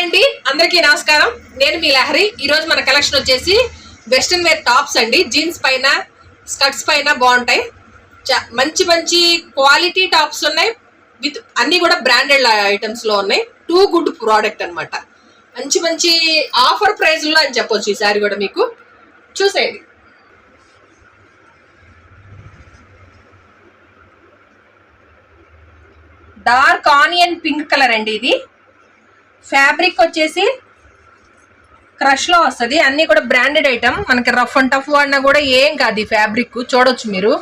Hi అండి. అందరికీ నమస్కారం. నేను మీ లహరి. ఈ రోజు మన కలెక్షన్ వచ్చేసి వెస్ట్రన్ వేర్ టాప్స్ అండి. జీన్స్ పైన స్కర్ట్స్ పైన బాగుంటాయి. చా- మంచి మంచి క్వాలిటీ టాప్స్ ఉన్నాయి. విత్ అన్ని కూడా బ్రాండెడ్ ఐటమ్స్లో ఉన్నాయి. టూ గుడ్ ప్రోడక్ట్ అన్నమాట. మంచి మంచి ఆఫర్ ప్రైస్లో అని చెప్పొచ్చు ఈ సారీ కూడా మీకు. చూసేయండి. డార్క్ ఆనియన్ పింక్ కలర్ అండి ఇది. ఫ్యాబ్రిక్ వచ్చేసి క్రష్లో వస్తుంది. అన్నీ కూడా బ్రాండెడ్ ఐటమ్. మనకి రఫ్ అండ్ టఫ్ వాడినా కూడా ఏం కాదు ఈ ఫ్యాబ్రిక్. చూడొచ్చు మీరు.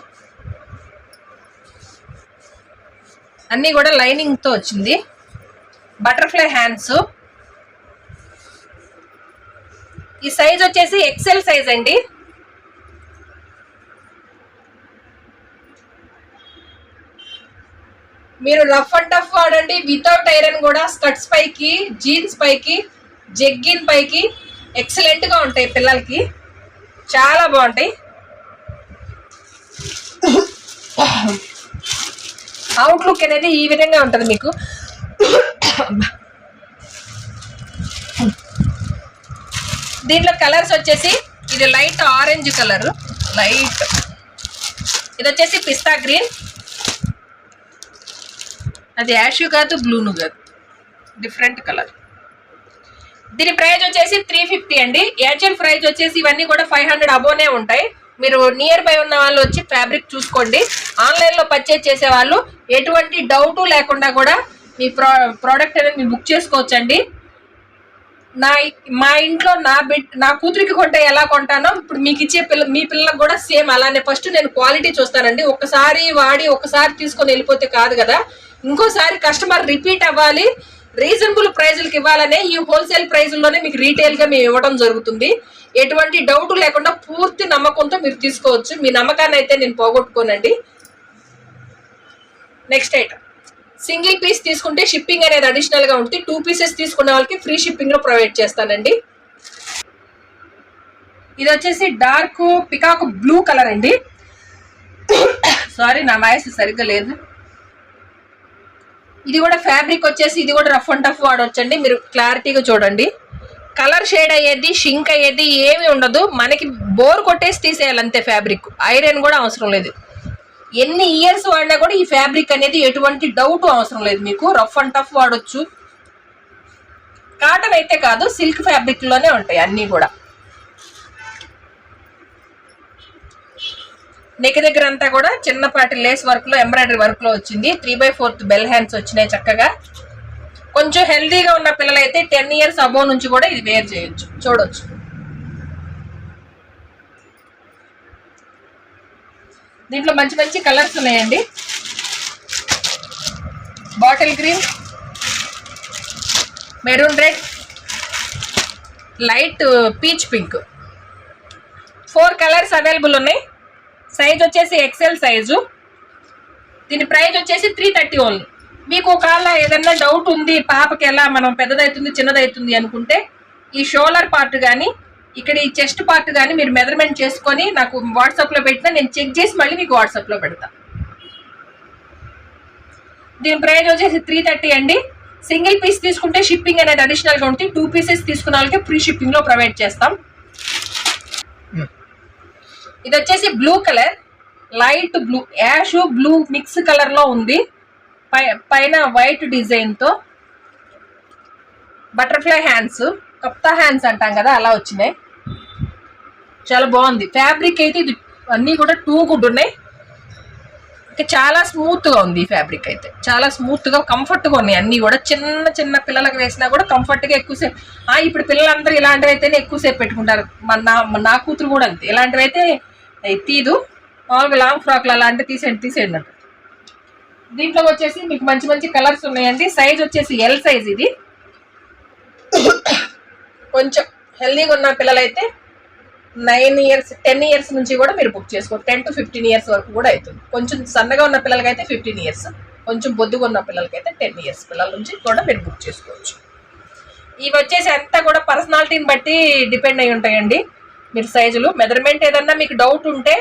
అన్నీ కూడా లైనింగ్తో వచ్చింది. Butterfly hands. ఈ సైజ్ వచ్చేసి ఎక్సెల్ సైజ్ అండి. మీరు రఫ్ అండ్ టఫ్ వాడండి వితౌట్ ఐరన్ కూడా స్కర్ట్స్ పైకి జీన్స్ పైకి జగ్గిన్ పైకి ఎక్సలెంట్గా ఉంటాయి పిల్లలకి. చాలా బాగుంటాయి. అవుట్లుక్ అనేది ఈ విధంగా ఉంటుంది మీకు. దీంట్లో కలర్స్ వచ్చేసి ఇది లైట్ ఆరెంజ్ కలర్ లైట్ ఇది వచ్చేసి పిస్తా గ్రీన్. అది యాష్ కాదు బ్లూను కాదు. Different colour. దీని ప్రైజ్ వచ్చేసి త్రీ ఫిఫ్టీ అండి. యాక్చువల్ ప్రైజ్ వచ్చేసి ఇవన్నీ కూడా ఫైవ్ హండ్రెడ్ అబోనే ఉంటాయి. మీరు నియర్ బై ఉన్న వాళ్ళు వచ్చి ఫ్యాబ్రిక్ చూసుకోండి. ఆన్లైన్లో పర్చేజ్ చేసే వాళ్ళు ఎటువంటి డౌటు లేకుండా కూడా మీ ప్రో ప్రోడక్ట్ అనేది మీరు బుక్ చేసుకోవచ్చండి. నా మా ఇంట్లో నా బిడ్ నా కూతురికి కొంటే ఎలా కొంటానో ఇప్పుడు మీకు ఇచ్చే పిల్ల మీ పిల్లలకు కూడా సేమ్ అలానే. ఫస్ట్ నేను క్వాలిటీ చూస్తానండి. ఒకసారి వాడి ఒకసారి తీసుకొని వెళ్ళిపోతే కాదు కదా. ఇంకోసారి కస్టమర్ రిపీట్ అవ్వాలి. రీజనబుల్ ప్రైజులకు ఇవ్వాలనే ఈ హోల్సేల్ ప్రైజుల్లోనే మీకు రీటైల్గా మేము ఇవ్వడం జరుగుతుంది. ఎటువంటి డౌట్ లేకుండా పూర్తి నమ్మకంతో మీరు తీసుకోవచ్చు. మీ నమ్మకాన్ని అయితే నేను పోగొట్టుకోనండి. నెక్స్ట్ ఐటమ్ సింగిల్ పీస్ తీసుకుంటే షిప్పింగ్ అనేది అడిషనల్గా ఉంటుంది. టూ పీసెస్ తీసుకునే వాళ్ళకి ఫ్రీ షిప్పింగ్లో ప్రొవైడ్ చేస్తానండి. ఇది వచ్చేసి డార్క్ పికాక్ బ్లూ కలర్ అండి. సారీ నా వాయిస్ సరిగ్గా లేదు. ఇది కూడా ఫ్యాబ్రిక్ వచ్చేసి ఇది కూడా రఫ్ అండ్ టఫ్ వాడవచ్చండి మీరు క్లారిటీగా చూడండి. కలర్ షేడ్ అయ్యేది షింక్ అయ్యేది ఏమి ఉండదు. మనకి బోర్ కొట్టేసి తీసేయాలి అంతే ఫ్యాబ్రిక్ ఐరన్ కూడా అవసరం లేదు. ఎన్ని ఇయర్స్ వాడినా కూడా ఈ ఫ్యాబ్రిక్ అనేది ఎటువంటి డౌట్ అవసరం లేదు మీకు. రఫ్ అండ్ టఫ్ వాడచ్చు. కాటన్ అయితే కాదు సిల్క్ ఫ్యాబ్రిక్లోనే ఉంటాయి అన్నీ కూడా. నెక్ దగ్గర అంతా కూడా చిన్నపాటి లేస్ వర్క్లో ఎంబ్రాయిడరీ వర్క్లో వచ్చింది. Three by fourth bell hands వచ్చినాయి చక్కగా. కొంచెం హెల్దీగా ఉన్న పిల్లలైతే టెన్ ఇయర్స్ అబో నుంచి కూడా ఇది వేర్ చేయొచ్చు చూడొచ్చు. దీంట్లో మంచి మంచి కలర్స్ ఉన్నాయండి. Bottle green maroon red light peach pink. Four colours available ఉన్నాయి. సైజ్ వచ్చేసి ఎక్సెల్ సైజు దీని ప్రైజ్ వచ్చేసి త్రీ థర్టీ ఓన్లీ మీకు ఒకవేళ ఏదన్నా డౌట్ ఉంది పాపకి ఎలా మనం పెద్దదవుతుంది చిన్నదవుతుంది అనుకుంటే ఈ షోలర్ పార్ట్ కానీ ఇక్కడ ఈ చెస్ట్ పార్ట్ కానీ మీరు మెజర్మెంట్ చేసుకొని నాకు వాట్సాప్లో పెట్టినా నేను చెక్ చేసి మళ్ళీ మీకు వాట్సాప్లో పెడతా. దీని ప్రైజ్ వచ్చేసి త్రీ థర్టీ అండి. సింగిల్ పీస్ తీసుకుంటే షిప్పింగ్ అనేది అడిషనల్గా ఉంటుంది. టూ పీసెస్ తీసుకున్న వాళ్ళకి ఫ్రీ షిప్పింగ్లో ప్రొవైడ్ చేస్తాం. ఇది వచ్చేసి blue colour light blue ash blue mix కలర్లో ఉంది. పై పైన వైట్ డిజైన్తో బటర్ఫ్లై హ్యాండ్స్ కప్తా హ్యాండ్స్ అంటాం కదా అలా వచ్చినాయి. చాలా బాగుంది. ఫ్యాబ్రిక్ అయితే ఇది అన్నీ కూడా టూ గుడ్ ఉన్నాయి. ఇంకా చాలా స్మూత్గా ఉంది ఈ ఫ్యాబ్రిక్ అయితే. చాలా స్మూత్గా ఉన్నాయి అన్ని కూడా. చిన్న చిన్న పిల్లలకు వేసినా కూడా కంఫర్ట్గా ఎక్కువసేపు. ఆ ఇప్పుడు పిల్లలందరూ ఇలాంటివి అయితేనే ఎక్కువసేపు పెట్టుకుంటారు. మన నా నా కూతురు కూడా అంతే. ఇలాంటివి అయితే తీదు. మామూలుగా లాంగ్ ఫ్రాక్లు అలాంటి తీసేయండి తీసేయండి అంట దీంట్లో వచ్చేసి మీకు మంచి మంచి కలర్స్ ఉన్నాయండి. సైజ్ వచ్చేసి ఎల్ సైజ్ ఇది. కొంచెం హెల్దీగా ఉన్న పిల్లలైతే నైన్ ఇయర్స్ టెన్ ఇయర్స్ నుంచి కూడా మీరు బుక్ చేసుకోవచ్చు. టెన్ టు ఫిఫ్టీన్ ఇయర్స్ వరకు కూడా అవుతుంది. కొంచెం సన్నగా ఉన్న పిల్లలకైతే ఫిఫ్టీన్ ఇయర్స్. కొంచెం బొద్దుగా ఉన్న పిల్లలకైతే టెన్ ఇయర్స్ పిల్లల నుంచి కూడా మీరు బుక్ చేసుకోవచ్చు. ఇవి వచ్చేసి అంతా కూడా పర్సనాలిటీని బట్టి డిపెండ్ అయి ఉంటాయండి. మీరు సైజులు. మెజర్మెంట్ ఏదన్నా మీకు డౌట్ ఉంటే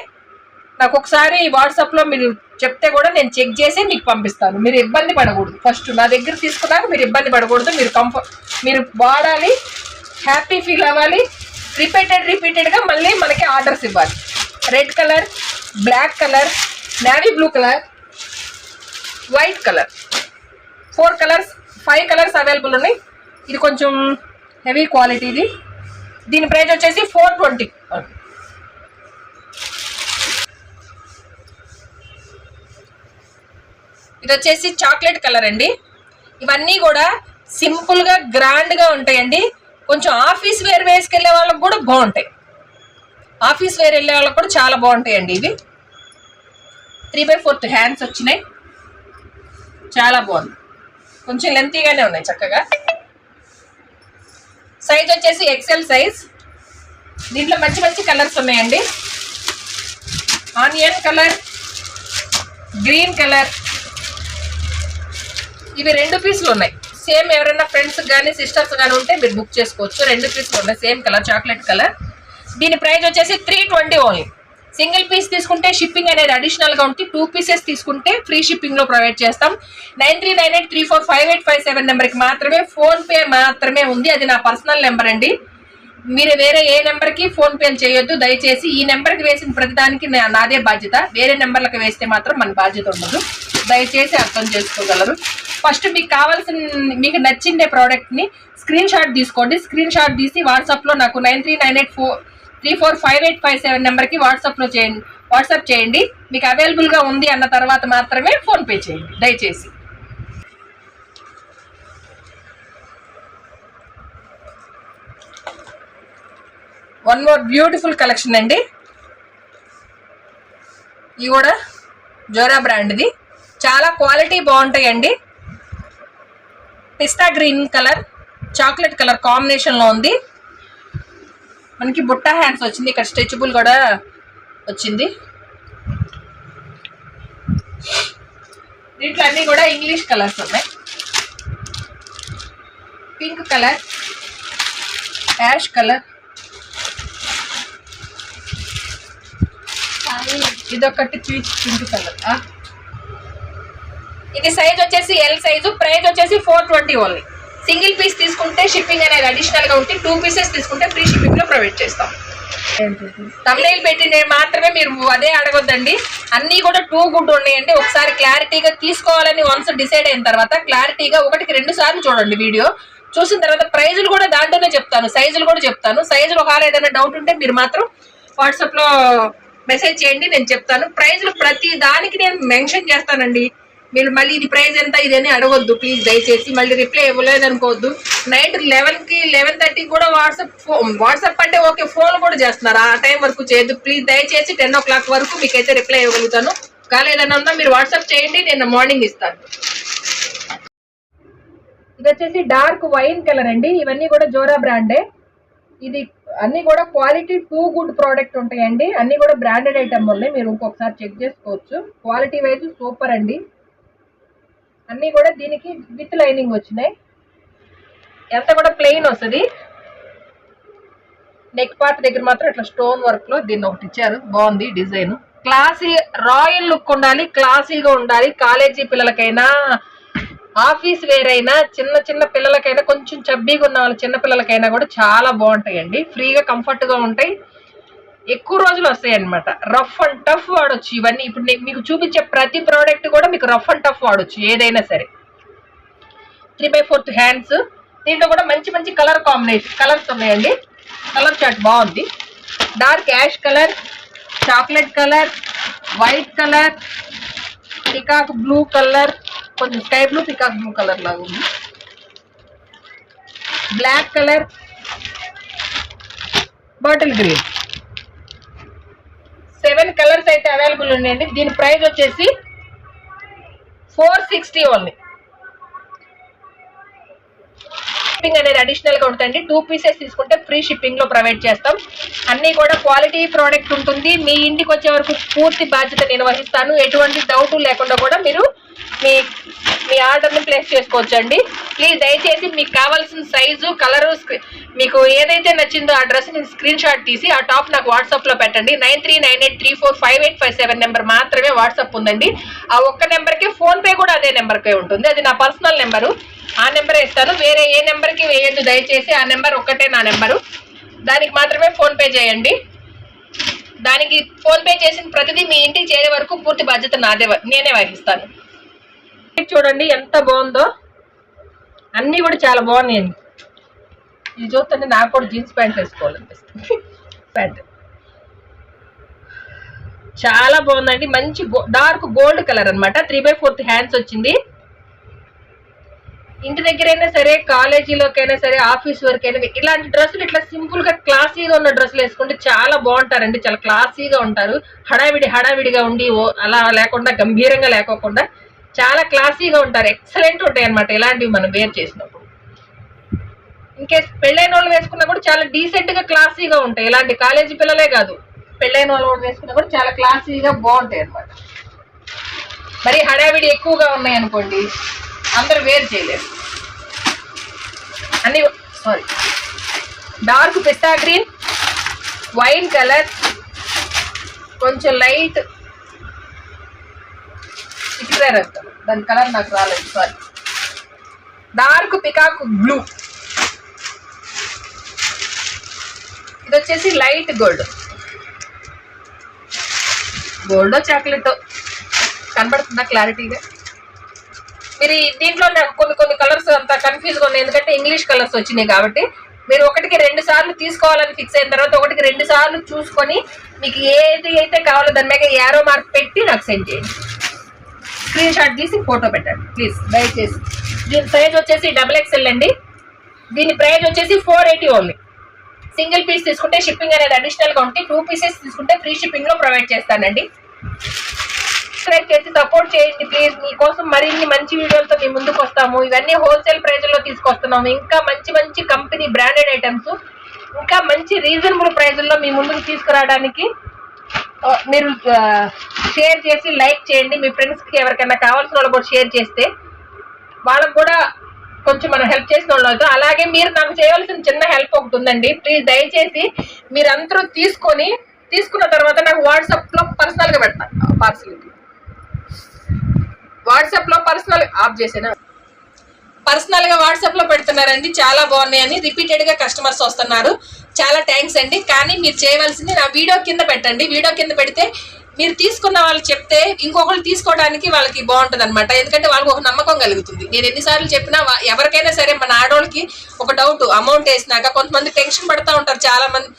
నాకు ఒకసారి వాట్సాప్లో మీరు చెప్తే కూడా నేను చెక్ చేసి మీకు పంపిస్తాను. మీరు ఇబ్బంది పడకూడదు. ఫస్ట్ నా దగ్గర తీసుకున్నాక మీరు ఇబ్బంది పడకూడదు. మీరు కంఫర్ట్ మీరు వాడాలి హ్యాపీ ఫీల్ అవ్వాలి. రిపీటెడ్ రిపీటెడ్గా మళ్ళీ మనకి ఆర్డర్స్ ఇవ్వాలి. Red colour black colour navy blue colour white colour. Four colours five colours available ఉన్నాయి. ఇది కొంచెం హెవీ క్వాలిటీ ఇది. దీని ప్రైస్ వచ్చేసి ఫోర్ ట్వంటీ. ఇది వచ్చేసి చాక్లెట్ కలర్ అండి. ఇవన్నీ కూడా సింపుల్గా గ్రాండ్గా ఉంటాయండి. కొంచెం ఆఫీస్ వేర్ వేసుకెళ్ళే వాళ్ళకి కూడా బాగుంటాయి. ఆఫీస్ వేర్ వెళ్ళే వాళ్ళకి కూడా చాలా బాగుంటాయండి ఇవి. త్రీ బై ఫోర్త్ హ్యాండ్స్ వచ్చినాయి. చాలా బాగుంది. కొంచెం లెంతీగానే ఉన్నాయి చక్కగా. సైజ్ వచ్చేసి ఎక్సెల్ సైజ్ దీంట్లో మంచి మంచి కలర్స్ ఉన్నాయండి. ఆనియన్ కలర్ గ్రీన్ కలర్ ఇవి రెండు పీసులు ఉన్నాయి. సేమ్ ఎవరైనా ఫ్రెండ్స్ కానీ సిస్టర్స్ కానీ ఉంటే మీరు బుక్ చేసుకోవచ్చు. రెండు పీసులు ఉన్నాయి. సేమ్ కలర్ చాక్లెట్ కలర్ దీని ప్రైస్ వచ్చేసి three twenty only single piece తీసుకుంటే షిప్పింగ్ అనేది అడిషనల్గా ఉంటుంది. టూ పీసెస్ తీసుకుంటే ఫ్రీ షిప్పింగ్లో ప్రొవైడ్ చేస్తాం. Nine three nine eight three four five eight five seven నెంబర్కి మాత్రమే ఫోన్ పే మాత్రమే ఉంది. అది నా పర్సనల్ నెంబర్ అండి. మీరు వేరే ఏ నెంబర్కి ఫోన్ పే చేయొద్దు. దయచేసి ఈ నెంబర్కి వేసిన ప్రతిదానికి నా- నాదే బాధ్యత. వేరే నెంబర్లకు వేస్తే మాత్రం మన బాధ్యత ఉండదు. దయచేసి అర్థం చేసుకోగలరు. ఫస్ట్ మీకు కావాల్సిన మీకు నచ్చిండే ప్రోడక్ట్ని స్క్రీన్ షాట్ తీసుకోండి. స్క్రీన్ షాట్ తీసి వాట్సాప్లో నాకు nine three nine eight four three four five eight five seven నెంబర్కి వాట్సాప్లో చేయండి వాట్సాప్ చేయండి. మీకు అవైలబుల్గా ఉంది అన్న తర్వాత మాత్రమే ఫోన్పే చేయండి దయచేసి. వన్ మోర్ బ్యూటిఫుల్ కలెక్షన్ అండి. ఇవి కూడా జోరా బ్రాండ్ది. చాలా క్వాలిటీ బాగుంటాయండి. Pista green colour chocolate colour కాంబినేషన్లో ఉంది. మనకి బుట్ట హ్యాండ్స్ వచ్చింది. ఇక్కడ స్ట్రెచబుల్ కూడా వచ్చింది. దీంట్లో అన్నీ కూడా ఇంగ్లీష్ కలర్స్ ఉన్నాయి. Pink colour ash colour. ఇదొకటి పీచ్ పింక్ కలర్. ఇది సైజ్ వచ్చేసి ఎల్ సైజు ప్రైస్ వచ్చేసి four twenty only. Single piece తీసుకుంటే షిప్పింగ్ అనేది అడిషనల్గా ఉంటే టూ పీసెస్ తీసుకుంటే ఫ్రీ షిప్పింగ్లో ప్రొవైడ్ చేస్తాం. తమిళ పెట్టి మాత్రమే మీరు అదే అడగొద్దండి. అన్నీ కూడా టూ గుడ్ ఉన్నాయండి. ఒకసారి క్లారిటీగా తీసుకోవాలని వన్స్ డిసైడ్ అయిన తర్వాత క్లారిటీగా ఒకటికి రెండు సార్లు చూడండి వీడియో. చూసిన తర్వాత ప్రైజులు కూడా దాంట్లోనే చెప్తాను. సైజులు కూడా చెప్తాను. సైజులు ఒకవేళ ఏదైనా డౌట్ ఉంటే మీరు మాత్రం వాట్సాప్లో మెసేజ్ చేయండి నేను చెప్తాను. ప్రైజులు ప్రతి దానికి నేను మెన్షన్ చేస్తానండి. మీరు మళ్ళీ ఇది ప్రైజ్ ఎంత ఇది అని అడగొద్దు ప్లీజ్ దయచేసి. మళ్ళీ రిప్లై ఇవ్వలేదు అనుకోవద్దు నైట్ లెవెన్కి లెవెన్ థర్టీకి కూడా వాట్సాప్ వాట్సాప్ అంటే ఓకే ఫోన్ కూడా చేస్తున్నారు. ఆ టైం వరకు చేయొద్దు. ప్లీజ్ దయచేసి టెన్ ఓ క్లాక్ వరకు మీకైతే రిప్లై ఇవ్వగలుగుతాను. కాలేదన్నా ఉందా మీరు వాట్సాప్ చేయండి నేను మార్నింగ్ ఇస్తాను. ఇది వచ్చేసి డార్క్ వైన్ కలర్ అండి. ఇవన్నీ కూడా జోరా బ్రాండే. ఇది అన్ని కూడా క్వాలిటీ టూ గుడ్ ప్రోడక్ట్ ఉంటాయండి. అన్ని కూడా బ్రాండెడ్ ఐటమ్ వల్లే మీరు ఇంకొకసారి చెక్ చేసుకోవచ్చు. క్వాలిటీ వైజ్ సూపర్ అండి. అన్నీ కూడా దీనికి విత్ లైనింగ్ వచ్చినాయి. ఎంత కూడా ప్లెయిన్ వస్తుంది. నెక్ పార్ట్ దగ్గర మాత్రం ఇట్లా స్టోన్ వర్క్లో దీన్ని ఒకటి ఇచ్చారు. బాగుంది డిజైన్. క్లాసీ రాయల్ లుక్ ఉండాలి క్లాసీగా ఉండాలి. కాలేజీ పిల్లలకైనా ఆఫీస్ వేర్ అయినా చిన్న చిన్న పిల్లలకైనా కొంచెం చబ్బీగా ఉన్న వాళ్ళ చిన్న పిల్లలకైనా కూడా చాలా బాగుంటాయండి. ఫ్రీగా కంఫర్ట్గా ఉంటాయి. ఎక్కువ రోజులు వస్తాయి అనమాట రఫ్ అండ్ టఫ్ వాడొచ్చు ఇవన్నీ. ఇప్పుడు నేను మీకు చూపించే ప్రతి ప్రోడక్ట్ కూడా మీకు రఫ్ అండ్ టఫ్ వాడొచ్చు ఏదైనా సరే. Three by fourth hands. దీంట్లో కూడా మంచి మంచి కలర్ కాంబినేషన్ కలర్స్ ఉన్నాయండి. కలర్ చార్ట్ బాగుంది. Dark ash colour chocolate colour white colour peacock blue colour కొంచెం sky blue peacock blue colour లాగా ఉంది. Black colour bottle green. Colours అయితే అవైలబుల్ ఉన్నాయండి. దీని ప్రైస్ వచ్చేసి ఫోర్ సిక్స్టీ ఓన్లీ షిప్పింగ్ అనేది అడిషనల్గా ఉంటుంది టూ పీసెస్ తీసుకుంటే ఫ్రీ షిప్పింగ్లో ప్రొవైడ్ చేస్తాం. అన్ని కూడా క్వాలిటీ ప్రోడక్ట్ ఉంటుంది. మీ ఇంటికి వచ్చే వరకు పూర్తి బాధ్యత నేను వహిస్తాను. ఎటువంటి డౌట్ లేకుండా కూడా మీరు మీ మీ ఆర్డర్ని ప్లేస్ చేసుకోవచ్చండి. ప్లీజ్ దయచేసి మీకు కావాల్సిన సైజు కలరు మీకు ఏదైతే నచ్చిందో ఆ డ్రెస్ నేను స్క్రీన్ షాట్ తీసి ఆ టాప్ నాకు వాట్సాప్లో పెట్టండి. Nine three nine eight three four five eight five seven number మాత్రమే వాట్సాప్ ఉందండి. ఆ ఒక్క నెంబర్కి ఫోన్పే కూడా అదే నెంబర్కే ఉంటుంది. అది నా పర్సనల్ నెంబరు. ఆ నెంబరే ఇస్తాను. వేరే ఏ నెంబర్కి వేయద్దు దయచేసి. ఆ నెంబర్ ఒక్కటే నా నెంబరు. దానికి మాత్రమే ఫోన్పే చేయండి. దానికి ఫోన్పే చేసిన ప్రతిదీ మీ ఇంటికి చేరే వరకు పూర్తి బాధ్యత నాదే నేనే వహిస్తాను. చూడండి ఎంత బాగుందో. అన్నీ కూడా చాలా బాగున్నాయండి ఇది చూస్తుంటే నాకు కూడా జీన్స్ ప్యాంట్ వేసుకోవాలనిపిస్తుంది. ప్యాంట్ చాలా బాగుందండి. మంచి డార్క్ గోల్డ్ కలర్ అన్నమాట. త్రీ బై ఫోర్త్ హ్యాండ్స్ వచ్చింది. ఇంటి దగ్గరైనా సరే కాలేజీలోకైనా సరే ఆఫీస్ వర్క్ అయినా ఇలాంటి డ్రెస్సులు ఇట్లా సింపుల్గా క్లాసీగా ఉన్న డ్రెస్సులు వేసుకుంటే చాలా బాగుంటారండి. చాలా క్లాసీగా ఉంటారు. హడావిడి హడావిడిగా ఉండి ఓ అలా లేకుండా గంభీరంగా లేకోకుండా చాలా క్లాసీగా ఉంటారు ఎక్సలెంట్ ఉంటాయి అనమాట ఇలాంటివి మనం వేర్ చేసినప్పుడు. ఇన్కేస్ పెళ్ళైన వాళ్ళు వేసుకున్నా కూడా చాలా డీసెంట్గా క్లాసీగా ఉంటాయి ఇలాంటి కాలేజీ పిల్లలే కాదు. పెళ్ళైన వాళ్ళు కూడా వేసుకున్నా కూడా చాలా క్లాసీగా బాగుంటాయి అనమాట మరి హడావిడి ఎక్కువగా ఉన్నాయి అనుకోండి అందరు వేర్ చేయలేరు. అన్ని sorry dark pista green wine colour కొంచెం లైట్ ఇక్కడ దాని కలర్ నాకు రాలేదు సారీ డార్క్ పికాక్ బ్లూ ఇది వచ్చేసి లైట్ గోల్డ్ గోల్డ్ చాక్లెట్ కనబడుతుందా క్లారిటీగా మీరు దీంట్లో నాకు కొన్ని కొన్ని కలర్స్ అంత కన్ఫ్యూజ్గా ఉన్నాయి. ఎందుకంటే ఇంగ్లీష్ కలర్స్ వచ్చినాయి కాబట్టి మీరు ఒకటికి రెండు సార్లు తీసుకోవాలని ఫిక్స్ అయిన తర్వాత ఒకటికి రెండు సార్లు చూసుకొని మీకు ఏది అయితే కావాలో దాని మీద యారో మార్క్ పెట్టి నాకు సెండ్ చేయండి. స్క్రీన్ షాట్ తీసి ఫోటో పెట్టండి. ప్లీజ్. దయచేసి. దీని ప్రైజ్ వచ్చేసి డబుల్ ఎక్స్ఎల్ అండి. దీని ప్రైజ్ వచ్చేసి four eighty only. Single piece తీసుకుంటే షిప్పింగ్ అనేది అడిషనల్గా ఉంటే టూ పీసెస్ తీసుకుంటే ఫ్రీ షిప్పింగ్లో ప్రొవైడ్ చేస్తానండి. సబ్స్క్రైబ్ చేసి సపోర్ట్ చేయండి ప్లీజ్ మీకోసం మరిన్ని మంచి వీడియోలతో మీ ముందుకు వస్తాము. ఇవన్నీ హోల్సేల్ ప్రైజ్లో తీసుకొస్తున్నాము. ఇంకా మంచి మంచి కంపెనీ బ్రాండెడ్ ఐటమ్స్ ఇంకా మంచి రీజనబుల్ ప్రైజుల్లో మీ ముందుకు తీసుకురావడానికి మీరు షేర్ చేసి లైక్ చేయండి. మీ ఫ్రెండ్స్కి ఎవరికైనా కావాల్సిన వాళ్ళు కూడా షేర్ చేస్తే వాళ్ళకు కూడా కొంచెం మనం హెల్ప్ చేసిన వాళ్ళు అలాగే మీరు నాకు చేయవలసిన చిన్న హెల్ప్ ఒకటి ఉందండి. ప్లీజ్ దయచేసి మీరందరూ తీసుకొని తీసుకున్న తర్వాత నాకు వాట్సాప్లో పర్సనల్గా పెడతాను పార్సల్కి వాట్సాప్లో పర్సనల్ ఆఫ్ చేసేనా? పర్సనల్గా వాట్సాప్లో పెడుతున్నారండి. చాలా బాగున్నాయని రిపీటెడ్గా కస్టమర్స్ వస్తున్నారు. చాలా థ్యాంక్స్ అండి. కానీ మీరు చేయవలసింది నా వీడియో కింద పెట్టండి. వీడియో కింద పెడితే మీరు తీసుకున్న వాళ్ళు చెప్తే ఇంకొకరు తీసుకోవడానికి వాళ్ళకి బాగుంటుంది అనమాట ఎందుకంటే వాళ్ళకి ఒక నమ్మకం కలుగుతుంది. నేను ఎన్నిసార్లు చెప్పినా ఎవరికైనా సరే మన ఆడవాళ్ళకి ఒక డౌట్ అమౌంట్ వేసినాక కొంతమంది టెన్షన్ పడుతూ ఉంటారు. చాలా మంది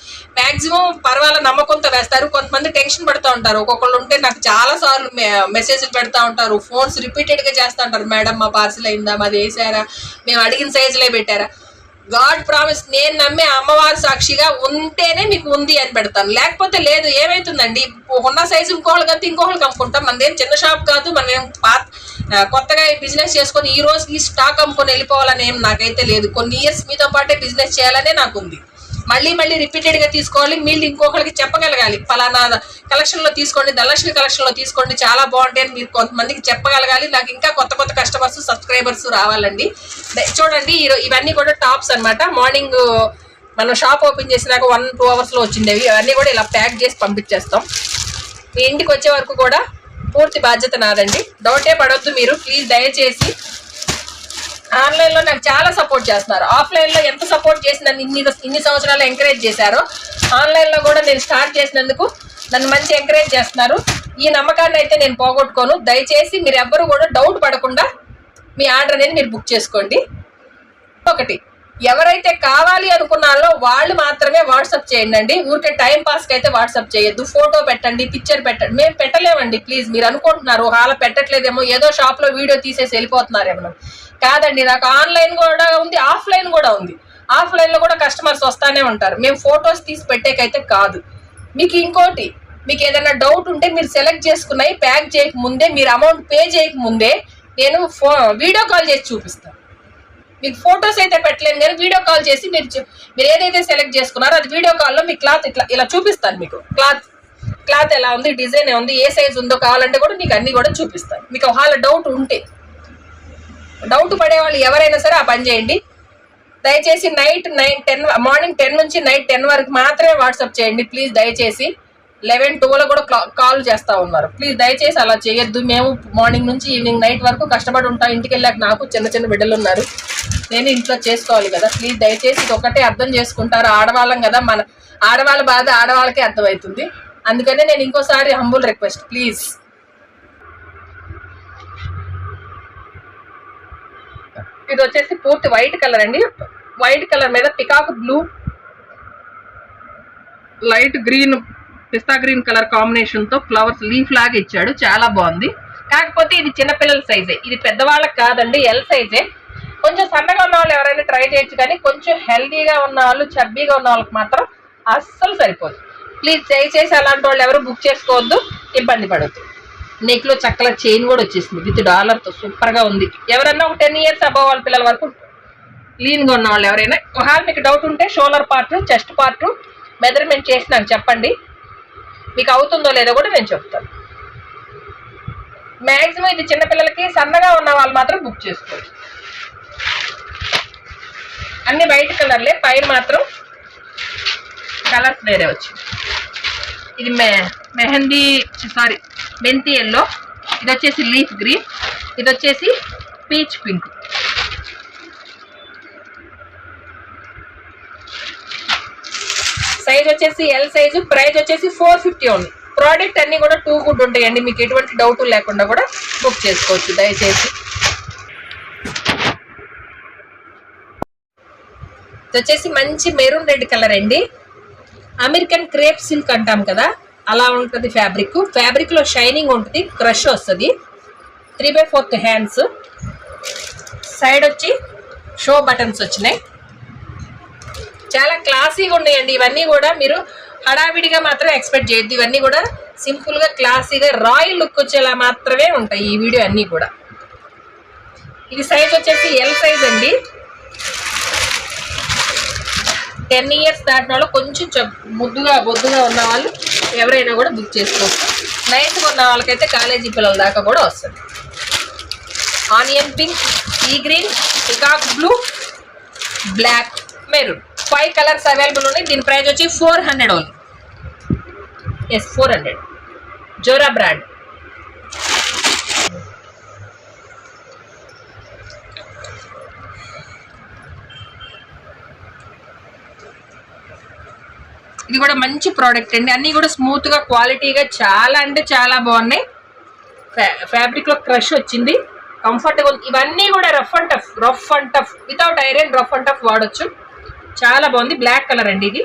మ్యాక్సిమం పర్వాల నమ్మకంతో వేస్తారు. కొంతమంది టెన్షన్ పడుతూ ఉంటారు. ఒక్కొక్కళ్ళు ఉంటే నాకు చాలా సార్లు మెసేజ్లు పెడతా ఉంటారు. ఫోన్స్ రిపీటెడ్గా చేస్తూ ఉంటారు. మేడం మా పార్సిల్ అయిందా? మాది వేసారా? మేము అడిగిన సైజులే పెట్టారా? గాడ్ ప్రామిస్ నేను నమ్మే అమ్మవారి సాక్షిగా ఉంటేనే మీకు ఉంది అని పెడతాను. లేకపోతే లేదు ఏమైతుందండి? ఉన్న సైజు ఇంకోళ్ళకి అంతే ఇంకోళ్ళకి కమ్ముకుంటాం మనదేం చిన్న షాప్ కాదు మనం ఏం పాత కొత్తగా బిజినెస్ చేసుకొని ఈ రోజు ఈ స్టాక్ అమ్ముకొని వెళ్ళిపోవాలని ఏం నాకైతే లేదు. కొన్ని ఇయర్స్ మీతో పాటే బిజినెస్ చేయాలనే నాకు ఉంది మళ్ళీ మళ్ళీ రిపీటెడ్గా తీసుకోవాలి. మీరు ఇంకొకరికి చెప్పగలగాలి. ఫలానా కలెక్షన్లో తీసుకోండి ధనలక్ష్మి కలెక్షన్లో తీసుకోండి. చాలా బాగుంటాయి అని మీరు కొంతమందికి చెప్పగలగాలి. నాకు ఇంకా కొత్త కొత్త కస్టమర్స్ సబ్స్క్రైబర్స్ రావాలండి. చూడండి ఇవన్నీ కూడా టాప్స్ అనమాట మార్నింగ్ మనం షాప్ ఓపెన్ చేసినాక వన్ టూ అవర్స్లో వచ్చిండేవి అవన్నీ కూడా ఇలా ప్యాక్ చేసి పంపించేస్తాం. మీ ఇంటికి వచ్చే వరకు కూడా పూర్తి బాధ్యత నాదండి. డౌటే పడవద్దు మీరు. ప్లీజ్ దయచేసి ఆన్లైన్లో నాకు చాలా సపోర్ట్ చేస్తున్నారు. ఆఫ్లైన్లో ఎంత సపోర్ట్ చేసి నన్ను ఇన్ని ఇన్ని సంవత్సరాలు ఎంకరేజ్ చేశారో ఆన్లైన్లో కూడా నేను స్టార్ట్ చేసినందుకు నన్ను మంచి ఎంకరేజ్ చేస్తున్నారు. ఈ నమ్మకాన్ని అయితే నేను పోగొట్టుకోను. దయచేసి మీరు ఎవ్వరు కూడా డౌట్ పడకుండా మీ ఆర్డర్ అనేది మీరు బుక్ చేసుకోండి. ఒకటి ఎవరైతే కావాలి అనుకున్నారో వాళ్ళు మాత్రమే వాట్సాప్ చేయండి అండి ఊరికే టైం పాస్కి అయితే వాట్సాప్ చేయొద్దు. ఫోటో పెట్టండి పిక్చర్ పెట్టండి. మేము పెట్టలేమండి ప్లీజ్. మీరు అనుకుంటున్నారు హాల పెట్టట్లేదేమో ఏదో షాప్లో వీడియో తీసేసి వెళ్ళిపోతున్నారేమో. కాదండి నాకు ఆన్లైన్ కూడా ఉంది ఆఫ్లైన్ కూడా ఉంది. ఆఫ్లైన్లో కూడా కస్టమర్స్ వస్తానే ఉంటారు. మేము ఫొటోస్ తీసి పెట్టేకైతే కాదు. మీకు ఇంకోటి మీకు ఏదైనా డౌట్ ఉంటే మీరు సెలెక్ట్ చేసుకున్నాయి ప్యాక్ చేయక ముందే మీరు అమౌంట్ పే చేయక ముందే నేను ఫో వీడియో కాల్ చేసి చూపిస్తాను మీకు ఫొటోస్ అయితే పెట్టలేను కానీ వీడియో కాల్ చేసి మీరు మీరు ఏదైతే సెలెక్ట్ చేసుకున్నారో అది వీడియో కాల్లో మీ క్లాత్ ఇట్లా ఇలా చూపిస్తాను మీకు. క్లాత్ క్లాత్ ఎలా ఉంది డిజైన్ ఉంది ఏ సైజ్ ఉందో కావాలంటే కూడా మీకు అన్నీ కూడా చూపిస్తాను. మీకు ఒకవేళ డౌట్ ఉంటే. డౌట్ పడే వాళ్ళు ఎవరైనా సరే ఆ పని చేయండి. దయచేసి night nine ten morning ten నుంచి నైట్ టెన్ వరకు మాత్రమే వాట్సాప్ చేయండి. ప్లీజ్ దయచేసి లెవెన్ టూలో కూడా కాల్ చేస్తా ఉన్నారు. ప్లీజ్ దయచేసి అలా చేయొద్దు. మేము మార్నింగ్ నుంచి ఈవినింగ్ నైట్ వరకు కష్టపడి ఉంటాం. ఇంటికి వెళ్ళాక నాకు చిన్న చిన్న బిడ్డలు ఉన్నారు. నేను ఇంట్లో చేసుకోవాలి కదా. ప్లీజ్ దయచేసి ఇది ఒకటే అర్థం చేసుకుంటారు ఆడవాళ్ళం కదా. మన ఆడవాళ్ళ బాధ ఆడవాళ్ళకే అర్థమవుతుంది. అందుకనే నేను ఇంకోసారి హంబుల్ రిక్వెస్ట్ ప్లీజ్. ఇది వచ్చేసి పూర్తి వైట్ కలర్ అండి. వైట్ కలర్ మీద peacock blue light green pista green colour కాంబినేషన్తో ఫ్లవర్స్ లీఫ్ లాగా ఇచ్చాడు. చాలా బాగుంది. కాకపోతే ఇది చిన్నపిల్లల సైజే. ఇది పెద్దవాళ్ళకి కాదండి ఎల్ సైజే. కొంచెం సన్నగా ఉన్న వాళ్ళు ఎవరైనా ట్రై చేయొచ్చు కానీ కొంచెం హెల్దీగా ఉన్న వాళ్ళు చబ్బీగా ఉన్న వాళ్ళకి మాత్రం అస్సలు సరిపోదు. ప్లీజ్ దయచేసి అలాంటి వాళ్ళు ఎవరు బుక్ చేసుకోవద్దు. ఇబ్బంది పడద్దు. నెక్లో చక్కల చైన్ కూడా వచ్చేసింది విత్ డాలర్తో సూపర్గా ఉంది. ఎవరైనా ఒక టెన్ ఇయర్స్ అబవ్ వాళ్ళ పిల్లల వరకు లీన్గా ఉన్న వాళ్ళు ఎవరైనా ఒకవేళ మీకు డౌట్ ఉంటే shoulder part chest part measurement చేసి నాకు చెప్పండి. మీకు అవుతుందో లేదో కూడా నేను చెప్తాను. మ్యాక్సిమం ఇది చిన్నపిల్లలకి సన్నగా ఉన్న వాళ్ళు మాత్రం బుక్ చేసుకోవచ్చు. అన్ని వైట్ కలర్లే పైన మాత్రం కలర్స్ వేరే వచ్చింది. ఇది మె మెహందీ సారీ. మెంతి ఎల్లో ఇది వచ్చేసి లీఫ్ గ్రీన్ ఇది వచ్చేసి పీచ్ పింక్. సైజ్ వచ్చేసి ఎల్ సైజు ప్రైజ్ వచ్చేసి ఫోర్ ఫిఫ్టీ ఉంది ప్రోడక్ట్ అన్ని కూడా టూ గుడ్ ఉంటాయండి. మీకు ఎటువంటి డౌట్ లేకుండా కూడా బుక్ చేసుకోవచ్చు. దయచేసి. ఇది వచ్చేసి మంచి మెరూన్ రెడ్ కలర్ అండి. అమెరికన్ క్రేప్ సిల్క్ అంటాం కదా. అలా ఉంటుంది ఫ్యాబ్రిక్ ఫ్యాబ్రిక్లో షైనింగ్ ఉంటుంది క్రష్ వస్తుంది. Three by fourth hands side వచ్చి షో బటన్స్ వచ్చినాయి. చాలా క్లాసీగా ఉన్నాయండి. ఇవన్నీ కూడా మీరు హడావిడిగా మాత్రం ఎక్స్పెక్ట్ చేయొద్దు. ఇవన్నీ కూడా సింపుల్గా క్లాసీగా రాయల్ లుక్ వచ్చేలా మాత్రమే ఉంటాయి ఈ వీడియో అన్నీ కూడా. ఇది సైజ్ వచ్చేసి ఎల్ సైజ్ అండి. టెన్ ఇయర్స్ దాటిన వాళ్ళు కొంచెం ముద్దుగా బొద్దుగా ఉన్న వాళ్ళు ఎవరైనా కూడా బుక్ చేసుకోవచ్చు. నైన్త్ ఉన్న వాళ్ళకైతే కాలేజీ పిల్లల దాకా కూడా వస్తుంది. ఆనియన్ పింక్ ఈ green peacock blue black maroon five colours available ఉన్నాయి. దీని ప్రైస్ వచ్చి four hundred only yes four hundred Zora brand ఇది కూడా మంచి ప్రోడక్ట్ అండి. అన్నీ కూడా స్మూత్గా క్వాలిటీగా చాలా అంటే చాలా బాగున్నాయి. ఫ్యాబ్రిక్లో క్రష్ వచ్చింది. కంఫర్టబుల్ ఇవన్నీ కూడా rough and tough rough and tough without iron rough and tough వాడొచ్చు. చాలా బాగుంది. బ్లాక్ కలర్ అండి ఇది.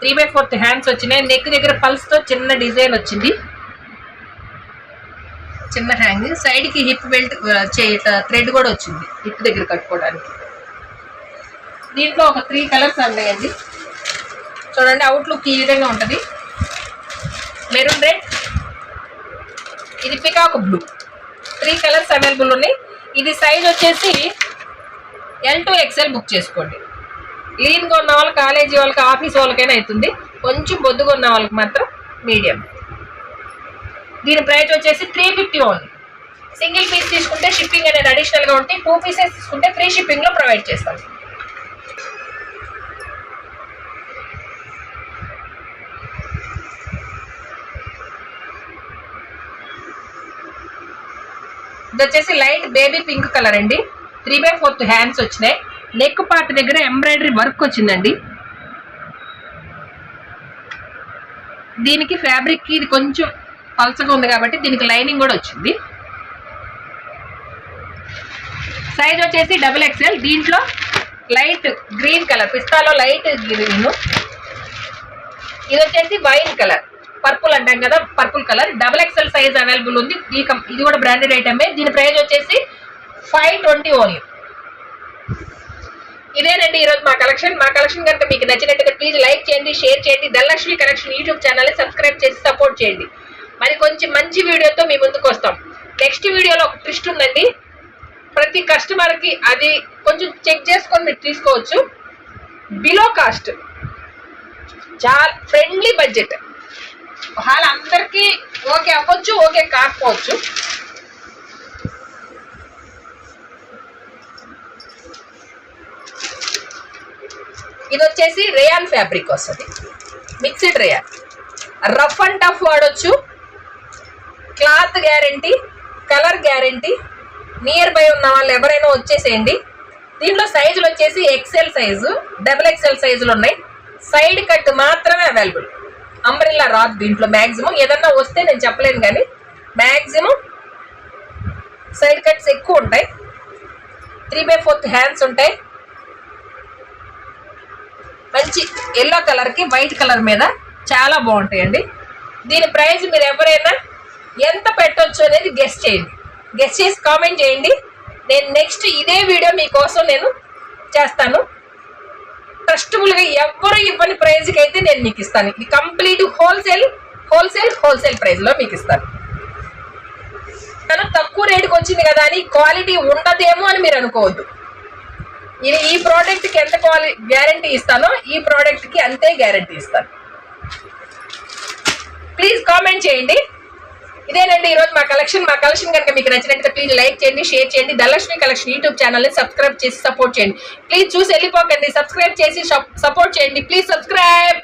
త్రీ బై ఫోర్త్ హ్యాండ్స్ వచ్చినాయి. నెక్ దగ్గర పల్స్తో చిన్న డిజైన్ వచ్చింది. చిన్న హ్యాంగ్ సైడ్కి హిప్ బెల్ట్ థ్రెడ్ కూడా వచ్చింది. హిప్ దగ్గర కట్టుకోవడానికి. దీంట్లో ఒక త్రీ కలర్స్ ఉన్నాయండి. చూడండి అవుట్లుక్ ఈ విధంగా ఉంటుంది. మెరూన్ రెడ్ ఇది peacock blue three colours available ఉన్నాయి. ఇది సైజ్ వచ్చేసి ఎల్ టు ఎక్స్ఎల్ బుక్ చేసుకోండి. లీన్గా ఉన్న వాళ్ళకి కాలేజీ వాళ్ళకి ఆఫీస్ వాళ్ళకైనా అవుతుంది కొంచెం బొద్దుగా ఉన్న వాళ్ళకి మాత్రం మీడియం దీని ప్రైస్ వచ్చేసి three fifty only single piece తీసుకుంటే షిప్పింగ్ అనేది అడిషనల్గా ఉంటే టూ పీసెస్ తీసుకుంటే ఫ్రీ షిప్పింగ్లో ప్రొవైడ్ చేస్తాం. ఇది వచ్చేసి లైట్ బేబీ పింక్ కలర్ అండి. త్రీ బై ఫోర్త్ హ్యాండ్స్ వచ్చినాయి. నెక్ పార్ట్ దగ్గర ఎంబ్రాయిడరీ వర్క్ వచ్చిందండి. దీనికి ఫ్యాబ్రిక్ ఇది కొంచెం పల్చగా ఉంది కాబట్టి దీనికి లైనింగ్ కూడా వచ్చింది. సైజ్ వచ్చేసి డబుల్ ఎక్స్ఎల్. దీంట్లో లైట్ గ్రీన్ కలర్ పిస్తాలో లైట్ గ్రీన్. ఇది వచ్చేసి వైన్ కలర్. పర్పుల్ అంటాం కదా purple colour. Double XL size available ఉంది. ఈ ఇది కూడా బ్రాండెడ్ ఐటమే. దీని ప్రైస్ వచ్చేసి ఫైవ్ ట్వంటీ ఓన్లీ. ఇదేనండి ఈరోజు మా కలెక్షన్. మా కలెక్షన్ కనుక మీకు నచ్చినట్టయితే ప్లీజ్ లైక్ చేయండి షేర్ చేయండి. Dhanalakshmi collection YouTube channel subscribe చేసి సపోర్ట్ చేయండి. మరి కొంచెం మంచి వీడియోతో మీ ముందుకు వస్తాం. నెక్స్ట్ వీడియోలో ఒక ట్విస్ట్ ఉందండి. ప్రతి కస్టమర్కి అది కొంచెం చెక్ చేసుకొని మీరు తీసుకోవచ్చు. Below cost. చాలా ఫ్రెండ్లీ బడ్జెట్. వాళ్ళ అందరికీ ఓకే అవ్వచ్చు ఓకే కాకపోవచ్చు. ఇది వచ్చేసి రేయాన్ ఫ్యాబ్రిక్ వస్తుంది. Mixed rayon. Rough and tough వాడొచ్చు. Cloth guarantee colour guarantee nearby ఉన్న వాళ్ళు ఎవరైనా వచ్చేసేయండి. దీంట్లో సైజులు వచ్చేసి ఎక్సెల్ సైజు డబుల్ ఎక్సెల్ సైజులు ఉన్నాయి. సైడ్ కట్ మాత్రమే అవైలబుల్. అంబ్రిల్లా రాదు దీంట్లో మ్యాక్సిమం ఏదన్నా వస్తే నేను చెప్పలేను కానీ మ్యాక్సిమం సైడ్ కట్స్ ఎక్కువ ఉంటాయి. త్రీ బై ఫోర్త్ హ్యాండ్స్ ఉంటాయి. మంచి ఎల్లో కలర్కి వైట్ కలర్ మీద చాలా బాగుంటాయండి. దీని ప్రైస్ మీరు ఎవరైనా ఎంత పెట్టొచ్చు అనేది గెస్ట్ చేయండి. గెస్ట్ చేసి కామెంట్ చేయండి. నేను నెక్స్ట్ ఇదే వీడియో మీకోసం నేను చేస్తాను. ట్రస్టబుల్గా ఎవ్వరు ఇవ్వని ప్రైజ్కి అయితే నేను మీకు ఇస్తాను ఇది కంప్లీట్ హోల్సేల్ హోల్సేల్ హోల్సేల్ ప్రైస్లో మీకు ఇస్తాను తను తక్కువ రేటుకి వచ్చింది కదా అని క్వాలిటీ ఉండదేమో అని మీరు అనుకోవద్దు. ఇది ఈ ప్రోడక్ట్కి ఎంత క్వాలి గ్యారంటీ ఇస్తానో ఈ ప్రోడక్ట్కి అంతే గ్యారంటీ ఇస్తాను. ప్లీజ్ కామెంట్ చేయండి. ఇదేనండి ఈరోజు మా కలెక్షన్. మా కలెక్షన్ కనుక మీకు నచ్చినట్లయితే ప్లీజ్ లైక్ చేయండి షేర్ చేయండి. ధనలక్ష్మి కలెక్షన్ యూట్యూబ్ ఛానల్ని సబ్స్క్రైబ్ చేసి సపోర్ట్ చేయండి. ప్లీజ్ చూసి వెళ్ళిపోకండి సబ్స్క్రైబ్ చేసి సపోర్ట్ చేయండి. Please subscribe